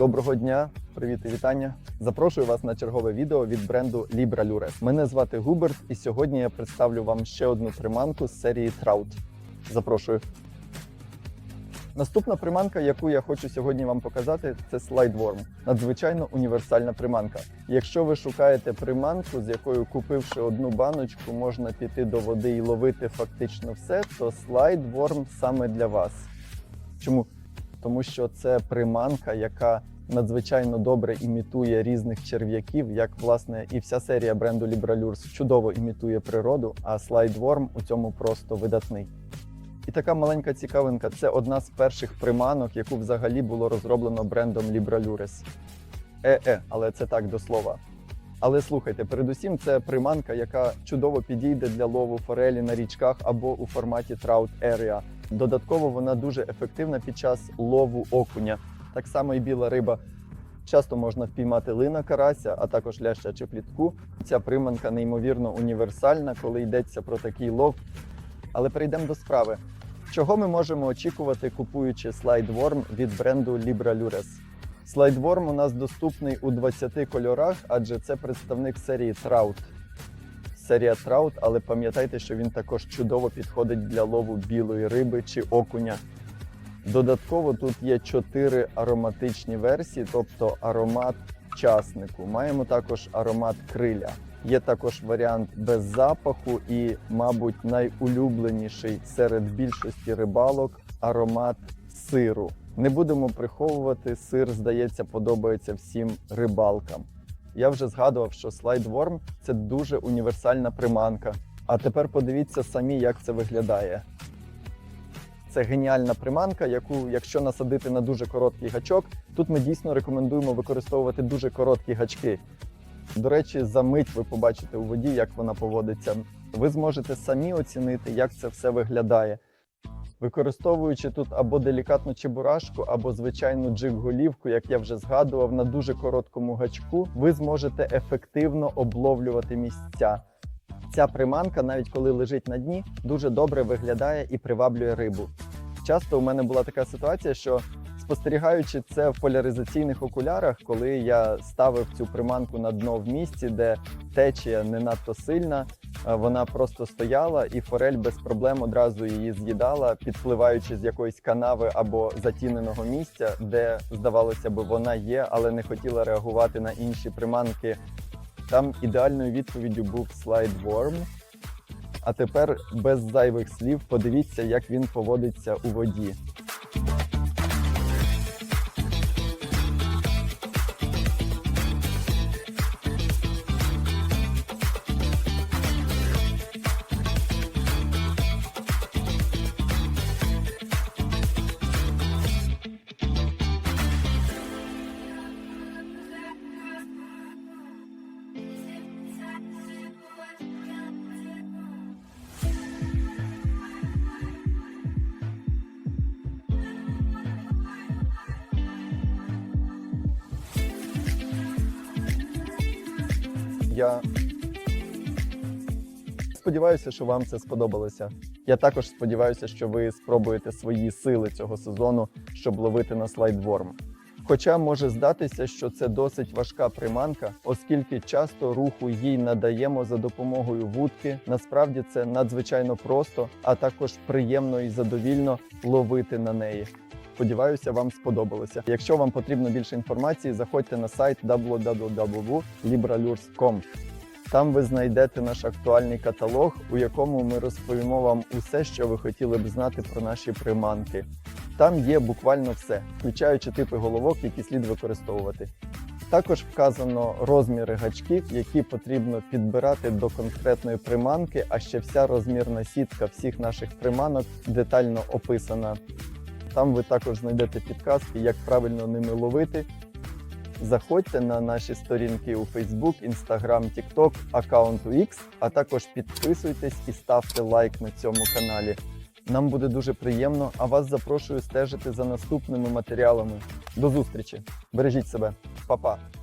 Доброго дня, привіт і вітання. Запрошую вас на чергове відео від бренду Libra Lures. Мене звати Губерт, і сьогодні я представлю вам ще одну приманку з серії Trout. Запрошую. Наступна приманка, яку я хочу сьогодні вам показати, це Slide Надзвичайно універсальна приманка. Якщо ви шукаєте приманку, з якою купивши одну баночку, можна піти до води і ловити фактично все, то Slide саме для вас. Чому? Тому що це приманка, яка надзвичайно добре імітує різних черв'яків, як власне і вся серія бренду Libralures чудово імітує природу, а Worm у цьому просто видатний. І така маленька цікавинка це одна з перших приманок, яку взагалі було розроблено брендом Libralures. Е-е, але це так до слова. Але слухайте, передусім, це приманка, яка чудово підійде для лову форелі на річках або у форматі Trout Area. Додатково вона дуже ефективна під час лову окуня. Так само і біла риба. Часто можна впіймати лина карася, а також ляща чи плітку. Ця приманка неймовірно універсальна, коли йдеться про такий лов. Але перейдемо до справи. Чого ми можемо очікувати, купуючи Slide від бренду Libralures? Slide у нас доступний у 20 кольорах, адже це представник серії Trout. Серія Trout, але пам'ятайте, що він також чудово підходить для лову білої риби чи окуня. Додатково тут є 4 ароматичні версії, тобто аромат часнику. Маємо також аромат криля. Є також варіант без запаху і, мабуть, найулюбленіший серед більшості рибалок аромат сиру. Не будемо приховувати, сир, здається, подобається всім рибалкам. Я вже згадував, що Slide це дуже універсальна приманка. А тепер подивіться самі, як це виглядає. Це геніальна приманка, яку, якщо насадити на дуже короткий гачок, тут ми дійсно рекомендуємо використовувати дуже короткі гачки. До речі, за мить ви побачите у воді, як вона поводиться. Ви зможете самі оцінити, як це все виглядає. Використовуючи тут або делікатну чебурашку, або звичайну джиг-голівку, як я вже згадував, на дуже короткому гачку, ви зможете ефективно обловлювати місця. Ця приманка, навіть коли лежить на дні, дуже добре виглядає і приваблює рибу. Часто у мене була така ситуація, що спостерігаючи це в поляризаційних окулярах, коли я ставив цю приманку на дно в місці, де течія не надто сильна, е, вона просто стояла, і форель без проблем одразу її з'їдала, підпливаючи з якоїсь канави або затіненого місця, де здавалося б, вона є, але не хотіла реагувати на інші приманки. Там ідеальною відповіддю був Slide Worm. А тепер без зайвих слів подивіться, як він поводиться у воді. Я сподіваюся, що вам це сподобалося. Я також сподіваюся, що ви спробуєте свої сили цього сезону, щоб ловити на слайдворм. Хоча може здатися, що це досить важка приманка, оскільки часто руху їй надаємо за допомогою вудки. Насправді це надзвичайно просто, а також приємно і задовільно ловити на неї. Сподіваюся, вам сподобалося. Якщо вам потрібно більше інформації, заходьте на сайт www.libralures.com. Там ви знайдете наш актуальний каталог, у якому ми розповімо вам усе, що ви хотіли б знати про наші приманки. Там є буквально все, включаючи типи головок, які слід використовувати. Також вказано розміри гачків, які потрібно підбирати до конкретної приманки, а ще вся розмірна сітка всіх наших приманок детально описана. Там ви також знайдете підказки, як правильно ними ловити. Заходьте на наші сторінки у Facebook, Instagram, TikTok, аккаунту X, а також підписуйтесь і ставте лайк на цьому каналі. Нам буде дуже приємно, а вас запрошую стежити за наступними матеріалами. До зустрічі! Бережіть себе, Па-па!